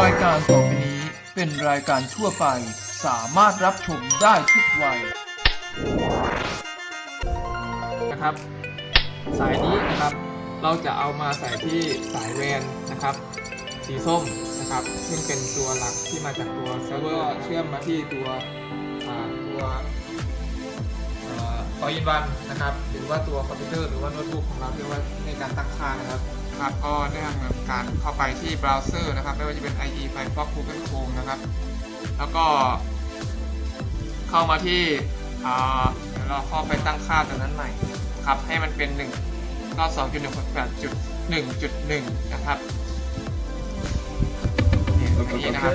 รายการต่อไปนี้เป็นรายการทั่วไป สามารถรับชมได้ทุกวัยนะครับ สายนี้นะครับเราจะเอามาใส่ที่สายแวนนะครับ สีส้มนะครับ ซึ่งเป็นตัวหลักที่มาจากตัวเซิร์ฟเวอร์เชื่อมมาที่ตัวตัวออินวันนะครับ หรือว่าตัวคอมพิวเตอร์หรือว่าโน้ตบุ๊กของเราที่ว่าในการตั้งค่านะครับ ครับก็ได้ดำเนินการเข้าไปที่เบราว์เซอร์นะครับ ไม่ว่าจะเป็น IE Firefox Google Chrome นะครับ แล้วก็เข้ามาที่เดี๋ยวเราเข้าไปตั้งค่าตัวนั้นใหม่ครับให้มันเป็น1ก็2.1.8.1.1 นะครับนี่ตรงนี้นะครับ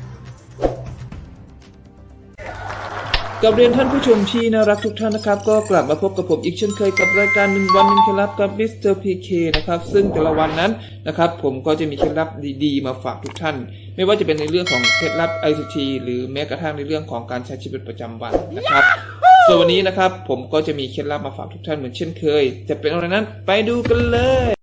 กับเรียนท่านผู้ชมที่น่ารักทุกท่านนะครับ ก็กลับมาพบกับผมอีกเช่นเคยกับรายการหนึ่งวันหนึ่งเคล็ดลับกับมิสเตอร์พีเคนะครับซึ่งแต่ละวันนั้นนะครับ ผมก็จะมีเคล็ดลับดีๆ มาฝากทุกท่าน ไม่ว่าจะเป็นในเรื่องของเคล็ดลับ ICT หรือแม้กระทั่งในเรื่องของการใช้ชีวิตประจำวันนะครับส่วนวันนี้นะครับ ผมก็จะมีเคล็ดลับมาฝากทุกท่านเหมือนเช่นเคย จะเป็นอะไรนั้น ไปดูกันเลย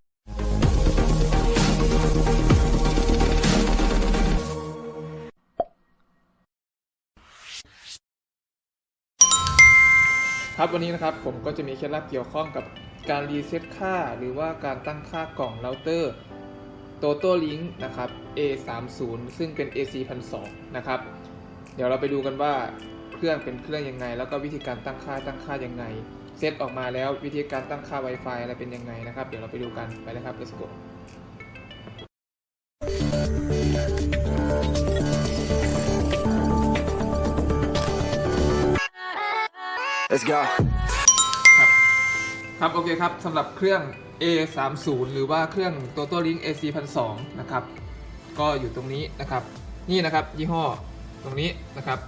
ครับวันนี้นะครับผมก็จะมีเคล็ดลับเกี่ยวข้องกับการรีเซ็ตค่า หรือว่าการตั้งค่ากล่องเราเตอร์ Toto Link นะครับ A30 ซึ่งเป็น AC 1002นะครับ เดี๋ยวเราไปดูกันว่าเครื่องเป็นเครื่องยังไง แล้วก็วิธีการตั้งค่าตั้งค่ายังไง เซตออกมาแล้ววิธีการตั้งค่า Wi-Fi อะไรเป็นยังไงนะครับ เดี๋ยวเราไปดูกันไปเลยครับ let's go Let's go. ครับครับโอเคครับสำหรับเครื่อง A30 หรือว่าเครื่อง Toto Link AC 1002นะครับ ก็อยู่ตรงนี้นะครับ นี่นะครับยี่ห้อตรงนี้นะครับ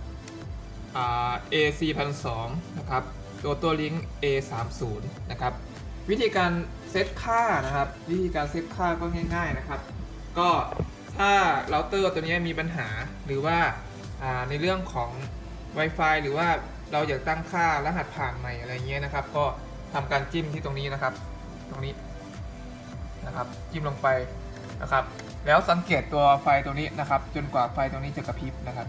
อ่า AC 1002นะครับ Toto Link A30 นะครับ วิธีการเซตค่านะครับ วิธีการเซตค่าก็ง่าย ๆนะครับ ก็ถ้าเราเตอร์ตัวนี้มีปัญหาหรือว่าอ่าในเรื่องของ Wi-Fi หรือว่า เราอยากตั้งค่ารหัสผ่านใหม่อะไรเงี้ยนะครับ ก็ทำการจิ้มที่ตรงนี้นะครับ ตรงนี้นะครับ จิ้มลงไปนะครับ แล้วสังเกตตัวไฟตัวนี้นะครับ จนกว่าไฟตัวนี้จะกระพริบนะครับ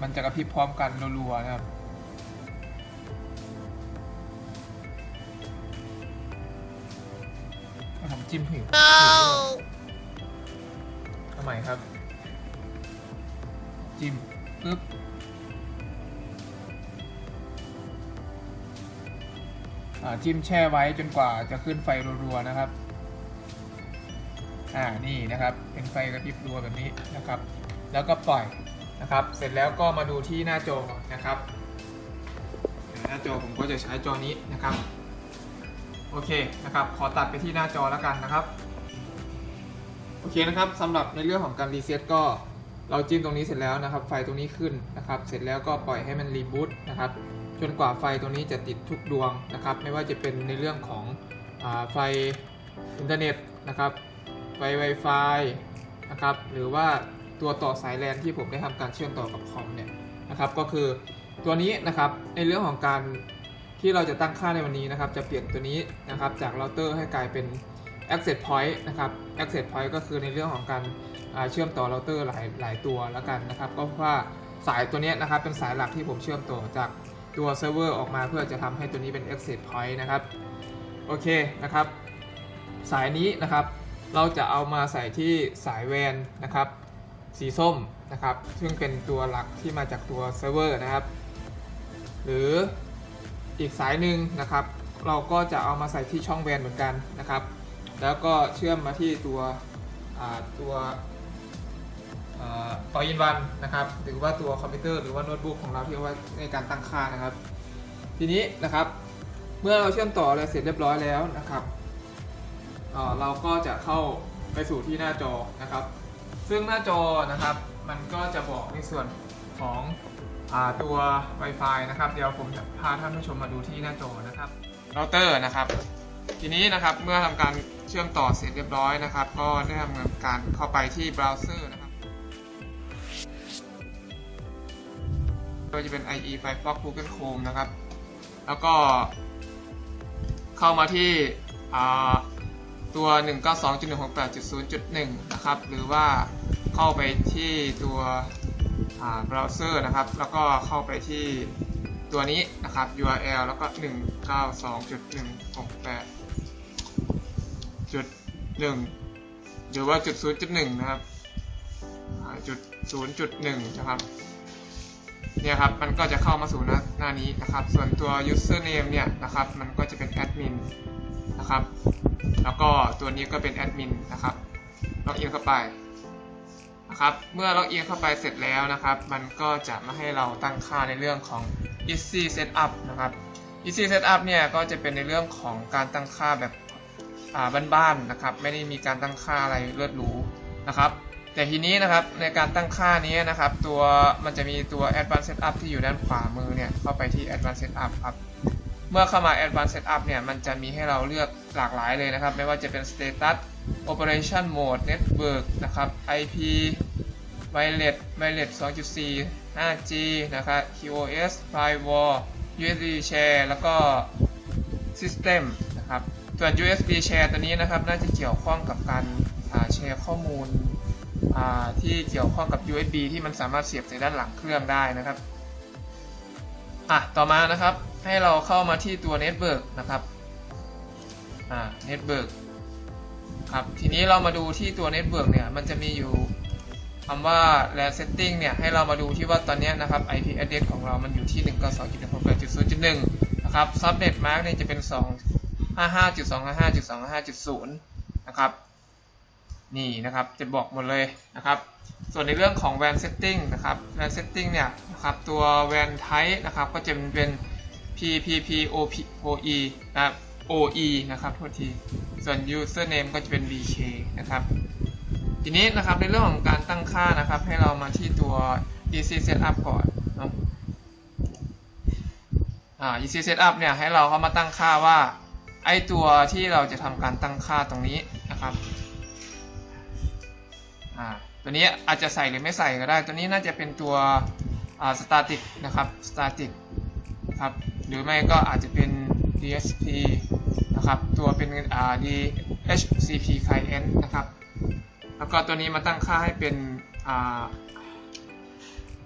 มันจะกระพริบพร้อมกันรัวๆนะครับทำจิ้มผิวทำไมครับ จิ้ม ปึ๊บจิ้มแช่ไว้จนกว่าจะขึ้นไฟรัวๆนะครับ อ่า นี่นะครับ เป็นไฟกระพริบรัวแบบนี้นะครับ แล้วก็ปล่อยนะครับ เสร็จแล้วก็มาดูที่หน้าจอนะครับ หน้าจอผมก็จะใช้จอนี้นะครับ โอเคนะครับ ขอตัดไปที่หน้าจอแล้วกันนะครับ โอเคนะครับสำหรับในเรื่องของการรีเซ็ตก็ เราจิ้มตรงนี้เสร็จแล้วนะครับ ไฟตรงนี้ขึ้นนะครับ เสร็จแล้วก็ปล่อยให้มันรีบูตนะครับ จนกว่าไฟตรงนี้จะติดทุกดวงนะครับ ไม่ว่าจะเป็นในเรื่องของอไฟอินเทอร์เน็ตนะครับ ไฟ Wi-Fi นะครับ หรือว่าตัวต่อสายแลนที่ผมได้ทำการเชื่อมต่อกับคอมเนี่ยนะครับ ก็คือตัวนี้นะครับในเรื่องของการที่เราจะตั้งค่าในวันนี้นะครับ จะเปลี่ยนตัวนี้นะครับจากเราเตอร์ให้กลายเป็น access point นะครับ access point ก็คือในเรื่องของการ เชื่อมต่อเราเตอร์หลายหลายตัวแล้วกันนะครับ ก็เพราะว่าสายตัวนี้นะครับเป็นสายหลักที่ผมเชื่อมต่อจากตัวเซิร์ฟเวอร์ออกมาเพื่อจะทำให้ตัวนี้เป็น access point นะครับโอเคนะครับ สายนี้นะครับเราจะเอามาใส่ที่สายแวนนะครับ สีส้มนะครับ ซึ่งเป็นตัวหลักที่มาจากตัวเซิร์ฟเวอร์นะครับ หรืออีกสายหนึ่งนะครับ เราก็จะเอามาใส่ที่ช่องแวนเหมือนกันนะครับ แล้วก็เชื่อมมาที่ตัวตัว ต่ออินวันนะครับ หรือว่าตัวคอมพิวเตอร์หรือว่าโน้ตบุ๊กของเราที่เอาไว้ในการตั้งค่านะครับ ทีนี้นะครับ เมื่อเราเชื่อมต่ออะไรเสร็จเรียบร้อยแล้วนะครับเเราก็จะเข้าไปสู่ที่หน้าจอนะครับ ซึ่งหน้าจอนะครับ มันก็จะบอกในส่วนของอตัว Wi-Fi นะครับ เดี๋ยวผมจะพาท่านผู้ชมมาดูที่หน้าจอนะครับเราเตอร์นะครับ ทีนี้นะครับเมื่อทำการเชื่อมต่อเสร็จเรียบร้อยนะครับ ก็ได้ทำการเข้าไปที่เบราว์เซอร์นะครับ ก็จะเป็น IE Firefox Google Chrome นะครับ แล้วก็เข้ามาที่อ่าตัว 192.168.0.1 นะครับ หรือว่าเข้าไปที่ตัวเบราว์เซอร์นะครับ แล้วก็เข้าไปที่ตัวนี้นะครับ URL แล้วก็ 192.168จุดหนึ่งหรือว่าจุดศูนย์จุดหนึ่งนะครับจุดศูนย์จุดหนึ่งนะครับ เนี่ยครับมันก็จะเข้ามาสู่หน้าหน้านี้นะครับ ส่วนตัว username เนี่ยนะครับมันก็จะเป็นแอดมินนะครับแล้วก็ตัวนี้ก็เป็นแอดมินนะครับล็อกอินเข้าไปนะครับเมื่อล็อกอินเข้าไปเสร็จแล้วนะครับ มันก็จะมาให้เราตั้งค่าในเรื่องของ easy setup นะครับ easy setup เนี่ยก็จะเป็นในเรื่องของการตั้งค่าแบบบ้านๆนะครับ ไม่ได้มีการตั้งค่าอะไรเลิศหรูนะครับ แต่ทีนี้นะครับในการตั้งค่านี้นะครับตัวมันจะมีตัว advanced setup ที่อยู่ด้านขวามือเนี่ยเข้าไปที่ advanced setup ครับเมื่อเข้ามา advanced setup เนี่ยมันจะมีให้เราเลือกหลากหลายเลยนะครับ ไม่ว่าจะเป็น status operation mode network นะครับ IP wireless wireless 2.4 5G นะครับ QoS firewall USB share แล้วก็ system นะครับส่วน USB share ตัวนี้นะครับน่าจะเกี่ยวข้องกับการแชร์ข้อมูล ที่เกี่ยวข้องกับ USB ที่มันสามารถเสียบใส่ด้านหลังเครื่องได้นะครับอะต่อมานะครับให้เราเข้ามาที่ตัว Network นะครับอ่า Network ครับทีนี้เรามาดูที่ตัว Network เนี่ยมันจะมีอยู่คำว่า LAN Setting เนี่ยให้เรามาดูที่ว่าตอนนี้นะครับ IP address ของเรามันอยู่ที่ 192.168.0.1 นะครับ Subnet Mark เนี่ยจะเป็น 255.255.255.0 นะครับ นี่นะครับจะบอกหมดเลยนะครับ ส่วนในเรื่องของ WAN setting นะครับ WAN setting เนี่ยนะครับตัว WAN type นะครับก็จะเป็น PPPoE นะครับ OE นะครับโทษที ส่วน username ก็จะเป็น BK นะครับทีนี้นะครับในเรื่องของการตั้งค่านะครับ ให้เรามาที่ตัว EC setup ก่อนเนาะอ่า EC setup เนี่ยให้เราเข้ามาตั้งค่าว่าไอตัวที่เราจะทำการตั้งค่าตรงนี้นะครับ อ่าตัวนี้อาจจะใส่หรือไม่ใส่ก็ได้ ตัวนี้น่าจะเป็นตัวอ่า static นะครับ static นะครับหรือไม่ก็อาจจะเป็น DSP นะครับ ตัวเป็นอ่า DHCP client นะครับ แล้วก็ตัวนี้มาตั้งค่าให้เป็นอ่า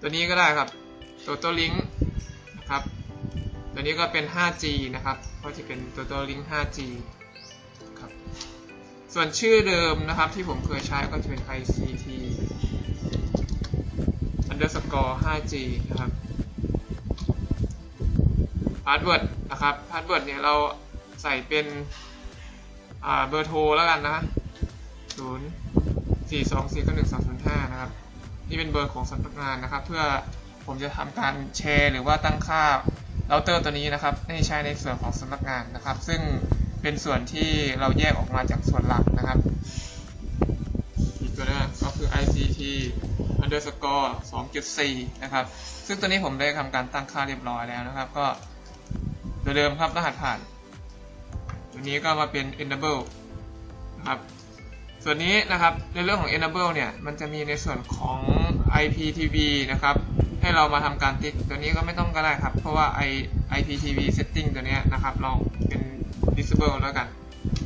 ตัวนี้ก็ได้ครับ total link นะครับ ตัวนี้ก็เป็น 5G นะครับ ก็จะเป็น total link 5G ส่วนชื่อเดิมนะครับที่ผมเคยใช้ก็จะเป็น ICT underscore 5G นะครับ password นะครับ password เนี่ยเราใส่เป็นเบอร์โทรแล้วกันนะ0 4 2 4 9 1 2 0 5 นะครับ นี่เป็นเบอร์ของสำนักงานนะครับ เพื่อผมจะทำการแชร์หรือว่าตั้งค่าเราเตอร์ตัวนี้นะครับ ให้ใช้ในส่วนของสำนักงานนะครับ ซึ่ง เป็นส่วนที่เราแยกออกมาจากส่วนหลักนะครับอีกตัวนึงก็คือ ICT underscore 2.4 นะครับ ซึ่งตัวนี้ผมได้ทำการตั้งค่าเรียบร้อยแล้วนะครับ ก็ตัวเดิมครับรหัสผ่าน ตัวนี้ก็มาเป็น enable นะครับ ส่วนนี้นะครับในเรื่องของ enable เนี่ย มันจะมีในส่วนของ IPTV นะครับ ให้เรามาทำการติ๊ก ตัวนี้ก็ไม่ต้องก็ได้ครับ เพราะว่า iptv setting ตัวนี้นะครับ เราเป็น disable แล้วกัน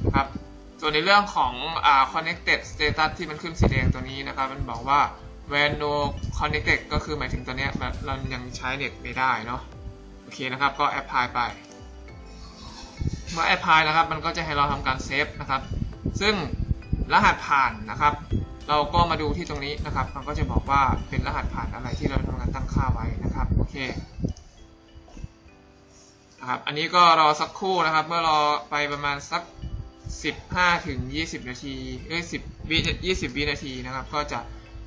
นะครับ ส่วนในเรื่องของอ่า connected status ที่มันขึ้นสีแดงตัวนี้นะครับ มันบอกว่า when no connected ก็คือหมายถึงตัวเนี้ยเรายังใช้เน็ตไม่ได้เนาะโอเคนะครับ ก็ apply ไป เมื่อ apply นะครับ มันก็จะให้เราทำการเซฟนะครับ ซึ่งรหัสผ่านนะครับ เราก็มาดูที่ตรงนี้นะครับ มันก็จะบอกว่าเป็นรหัสผ่านอะไรที่เราทำการตั้งค่าไว้นะครับ โอเค นะครับ อันนี้ก็รอสักครู่นะครับ เมื่อรอไปประมาณสัก 15ถึง20 นาทีเอ้ย10วิ20 วินาทีนะครับ ก็จะ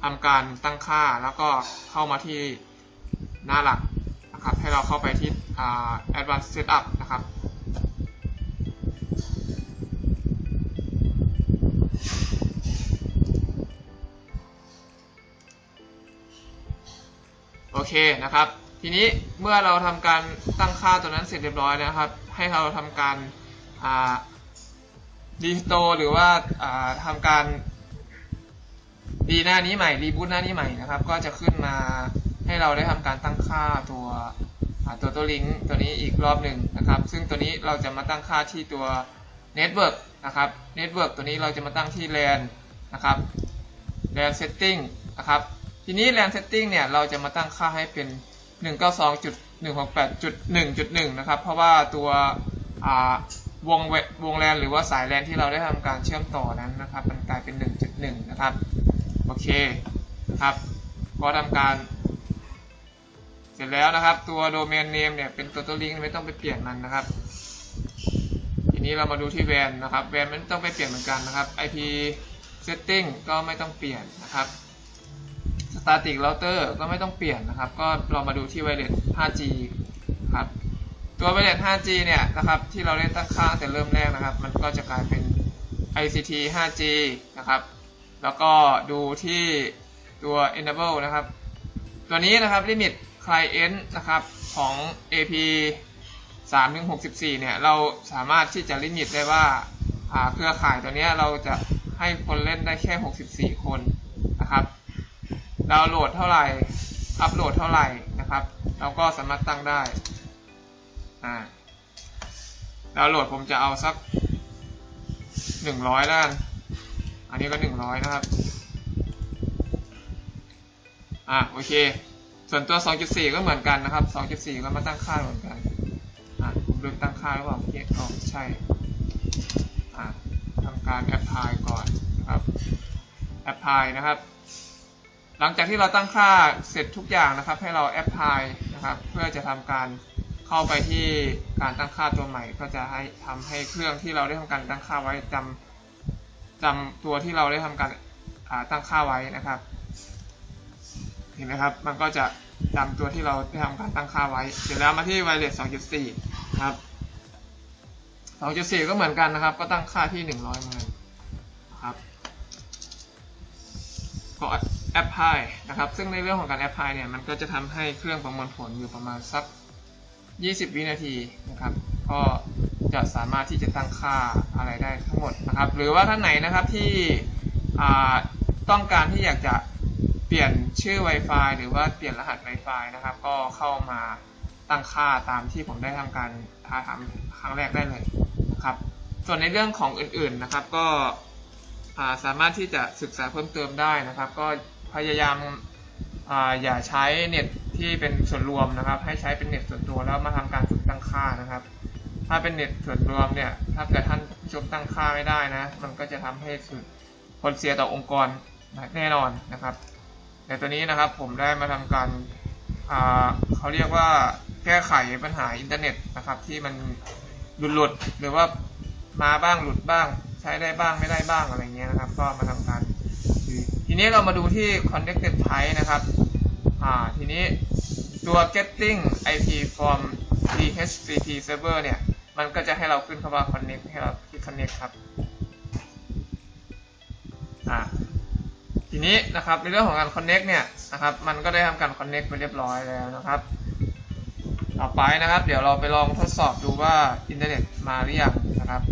ทำการตั้งค่าแล้วก็เข้ามาที่หน้าหลักนะครับ ให้เราเข้าไปที่อ่า advanced setup นะครับโอเคนะครับ ทีนี้เมื่อเราทำการตั้งค่าตัวนั้นเสร็จเรียบร้อยแล้วนะครับ ให้เราทำการอ่ารีสโตหรือว่าอ่าทำการรีหน้านี้ใหม่รีบูตหน้านี้ใหม่นะครับ ก็จะขึ้นมาให้เราได้ทำการตั้งค่าตัวตัวตัวลิงก์ตัวนี้อีกรอบหนึ่งนะครับ ซึ่งตัวนี้เราจะมาตั้งค่าที่ตัว Network นะครับ Network ตัวนี้เราจะมาตั้งที่ LAN นะครับ LAN Setting นะครับ ทีนี้ LAN Setting เนี่ยเราจะมาตั้งค่าให้เป็น 192.168.1.1 นะครับ เพราะว่าตัววงเววงแลนหรือว่าสายแลนที่เราได้ทำการเชื่อมต่อนั้นนะครับ มันกลายเป็น 1.1 นะครับ โอเคนะครับพอทำการเสร็จแล้วนะครับ ตัวโดเมนเนมเนี่ยเป็นตัวตัวลิงไม่ต้องไปเปลี่ยนมันนะครับ ทีนี้เรามาดูที่แวนนะครับแวนไม่ต้องไปเปลี่ยนเหมือนกันนะครับ IP setting ก็ไม่ต้องเปลี่ยนนะครับ static router ก็ไม่ต้องเปลี่ยนนะครับ ก็เรามาดูที่ wireless 5G ครับ ตัว wireless 5G เนี่ยนะครับ ที่เราได้ตั้งค่าแต่เริ่มแรกนะครับ มันก็จะกลายเป็น ICT 5G นะครับ แล้วก็ดูที่ตัว enable นะครับ ตัวนี้นะครับ limit client นะครับของ AP 3ถึง64 เนี่ย เราสามารถที่จะลิมิตได้ว่าเครือข่ายตัวนี้เราจะให้คนเล่นได้แค่ 64 คนนะครับ ดาวน์โหลดเท่าไหร่ อัปโหลดเท่าไหร่นะครับ เราก็สามารถตั้งได้อ่าดาวน์โหลดผมจะเอาสัก100แล้วกันอันนี้ก็100นะครับ อ่าโอเค ส่วนตัว 2.4 ก็เหมือนกันนะครับ 2.4 ก็มาตั้งค่าเหมือนกัน อ่าผมลืมตั้งค่าหรือเปล่าเมื่อกี้อ๋อใช่ อ่าทำการ apply ก่อนนะครับ apply นะครับ หลังจากที่เราตั้งค่าเสร็จทุกอย่างนะครับ ให้เรา apply นะครับ เพื่อจะทำการเข้าไปที่การตั้งค่าตัวใหม่ ก็จะให้ทำให้เครื่องที่เราได้ทำการตั้งค่าไว้จำจำตัวที่เราได้ทำการตั้งค่าไว้นะครับ เห็นไหมครับ มันก็จะจำตัวที่เราได้ทำการตั้งค่าไว้ เสร็จแล้วมาที่ wireless 2.4นะครับ 2.4 ก็เหมือนกันนะครับ ก็ตั้งค่าที่ 100เหมือนกันะครับก็ apply นะครับ ซึ่งในเรื่องของการ apply เนี่ย มันก็จะทำให้เครื่องประมวลผลอยู่ประมาณสัก 20 วินาทีนะครับ ก็จะสามารถที่จะตั้งค่าอะไรได้ทั้งหมดนะครับ หรือว่าท่านไหนนะครับที่ต้องการที่อยากจะเปลี่ยนชื่อ Wi-Fi หรือว่าเปลี่ยนรหัส Wi-Fi นะครับ ก็เข้ามาตั้งค่าตามที่ผมได้ทำการท้าทำครั้งแรกได้เลยนะครับ ส่วนในเรื่องของอื่นๆนะครับก็สามารถที่จะศึกษาเพิ่มเติมได้นะครับ ก็ พยายามอาอย่าใช้เน็ตที่เป็นส่วนรวมนะครับ ให้ใช้เป็นเน็ตส่วนตัวแล้วมาทำการฝึกตั้งค่านะครับ ถ้าเป็นเน็ตส่วนรวมเนี่ย ถ้าเกิดท่านผู้ชมตั้งค่าไม่ได้นะ มันก็จะทำให้เกิดผลเสียต่อองค์กรแน่นอนนะครับแต่ตัวนี้นะครับผมได้มาทำการเขาเรียกว่าแก้ไขปัญหาอินเทอร์เน็ตนะครับ ที่มันหลุดหลุดหรือว่ามาบ้างหลุดบ้าง ใช้ได้บ้างไม่ได้บ้างอะไรเงี้ยนะครับ ก็มาทำการ ทีนี้เรามาดูที่ connected type นะครับอ่าทีนี้ตัว getting IP from DHCP server เนี่ย มันก็จะให้เราขึ้นคำว่า connect ให้เราคลิก connect ครับอ่าทีนี้นะครับในเรื่องของการ connect เนี่ยนะครับมันก็ได้ทำการ connect ไปเรียบร้อยแล้วนะครับ ต่อไปนะครับ เดี๋ยวเราไปลองทดสอบดูว่าอินเทอร์เน็ตมาหรือยังนะครับ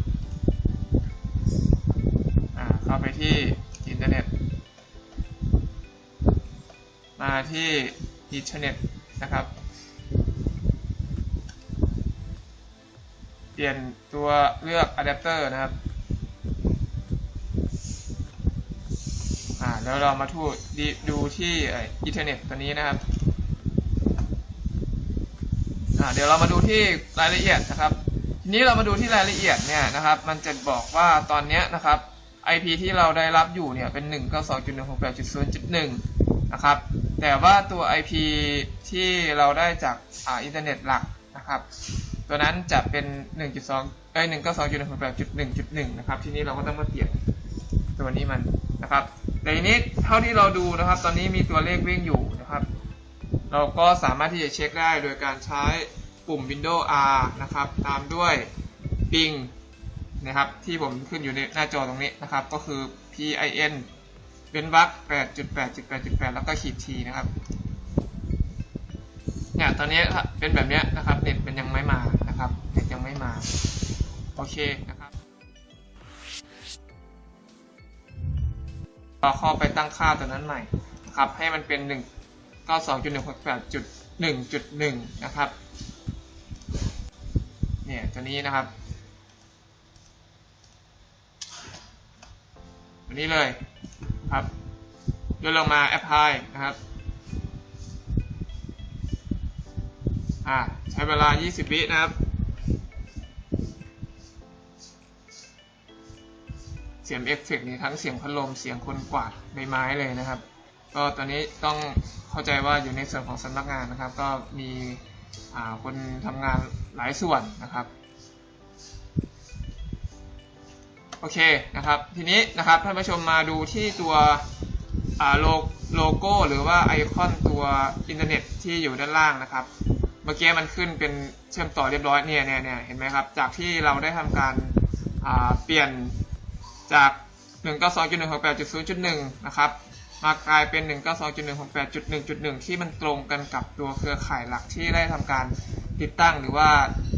อ่าเข้าไปที่อินเทอร์เน็ต มาที่อินเทอร์เน็ตนะครับ เปลี่ยนตัวเลือกอะแดปเตอร์นะครับอ่าแล้วเรามาทูดดูที่อินเทอร์เน็ตตัวนี้นะครับอ่าเดี๋ยวเรามาดูที่รายละเอียดนะครับ ทีนี้เรามาดูที่รายละเอียดเนี่ยนะครับ มันจะบอกว่าตอนเนี้ยนะครับ IP ที่เราได้รับอยู่เนี่ยเป็น 192.168.0.1 นะครับ แต่ว่าตัว IP ที่เราได้จากอ่าอินเทอร์เน็ตหลักนะครับ ตัวนั้นจะเป็น 1.2เอ้ย192.168.1.1 นะครับ ทีนี้เราก็ต้องมาเปลี่ยนตัวนี้มันนะครับแต่ทีนี้เท่าที่เราดูนะครับ ตอนนี้มีตัวเลขวิ่งอยู่นะครับ เราก็สามารถที่จะเช็คได้โดยการใช้ปุ่ม Windows R นะครับ ตามด้วย ping นะครับ ที่ผมขึ้นอยู่ในหน้าจอตรงนี้นะครับ ก็คือ pin เป็นวรรค8.8.8.8แปดจุดแปดจุดแปดแล้วก็ขีด t นะครับ เนี่ยตอนนี้เป็นแบบนี้นะครับ เน็ตมันยังไม่มานะครับ เน็ตยังไม่มา โอเคนะครับเราเข้าไปตั้งค่าตัวนั้นใหม่นะครับ ให้มันเป็น1 9 2 1 6 8 1.1.1นะครับ เนี่ยตัวนี้นะครับตัวนี้เลย ครับย่นลงมา apply นะครับอ่าใช้เวลา 20 วินะครับ เสียงเอฟเฟกต์นี่ทั้งเสียงพัดลมเสียงคนกวาดใบไม้เลยนะครับ ก็ตอนนี้ต้องเข้าใจว่าอยู่ในส่วนของสำนักงานนะครับ ก็มีอ่าคนทำงานหลายส่วนนะครับ โอเคนะครับ ทีนี้นะครับท่านผู้ชมมาดูที่ตัวโลโลโก้หรือว่าไอคอนตัวอินเทอร์เน็ตที่อยู่ด้านล่างนะครับ เมื่อกี้มันขึ้นเป็นเชื่อมต่อเรียบร้อยเนี่ยเนี่ยเนี่ยเห็นไหมครับ จากที่เราได้ทำการเปลี่ยนจาก192.168.0.1นะครับมากลายเป็น 192.168.1.1 ที่มันตรงกันกับตัวเครือข่ายหลักที่ได้ทำการติดตั้งหรือว่า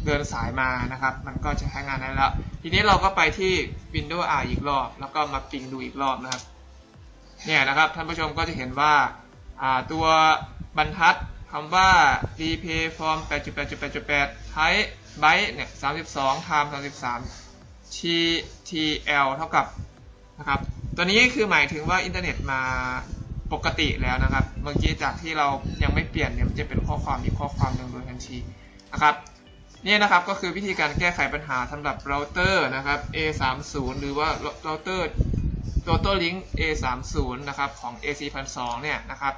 เดินสายมานะครับ มันก็จะใช้งานได้แล้ว ทีนี้เราก็ไปที่ Windows R อีกรอบ แล้วก็มาปิงดูอีกรอบนะครับ เนี่ยนะครับท่านผู้ชมก็จะเห็นว่าาตัวบรรทัดคำว่า replay form 8.8.8.8 type byte เนี่ย 32 time 33 TTL เท่ากับนะครับ ตัวนี้คือหมายถึงว่าอินเทอร์เน็ตมาปกติแล้วนะครับ เมื่อกี้จากที่เรายังไม่เปลี่ยนเนี่ยมันจะเป็นข้อความอีกข้อความหนึ่งโดยทันทีนะครับ นี่นะครับก็คือวิธีการแก้ไขปัญหาสำหรับเราเตอร์นะครับ A30 หรือว่าเราเตอร์ Total Link A30 นะครับของ AC1002 เนี่ยนะครับ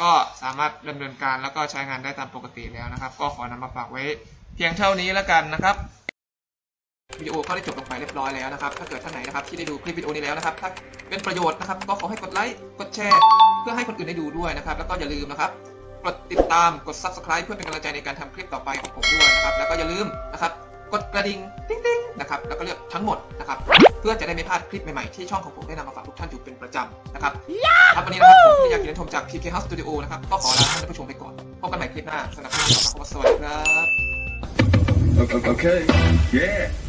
ก็สามารถดำเนินการแล้วก็ใช้งานได้ตามปกติแล้วนะครับ ก็ขอนำมาฝากไว้เพียงเท่านี้แล้วกันนะครับวิดีโอก็ได้จบลงไปเรียบร้อยแล้วนะครับ ถ้าเกิดท่านไหนนะครับที่ได้ดูคลิปวิดีโอนี้แล้วนะครับ ถ้าเป็นประโยชน์นะครับ ก็ขอให้กดไลค์ กดแชร์ เพื่อให้คนอื่นได้ดูด้วยนะครับ แล้วก็อย่าลืมนะครับ ดติดตามกด subscribe เพื่อเป็นกำลังใจในการทำคลิปต่อไปของผมด้วยนะครับ แล้วก็อย่าลืมนะครับ กดกระดิ่งติ๊งติ๊งนะครับ แล้วก็เลือกทั้งหมดนะครับ เพื่อจะได้ไม่พลาดคลิปใหม่ๆ ที่ช่องของผมได้นำมาฝากทุกท่านอยู่เป็นประจำนะครับครับวันนี้นะครับผมที่อยากกินชมจาก PK House Studio นะครับ ก็ขอลาท่านผู้ชมไปก่อน พบกันใหม่คลิปหน้าสำหรับคลิปนี้ขอสวัสดีครับ Okay. okay. Yeah.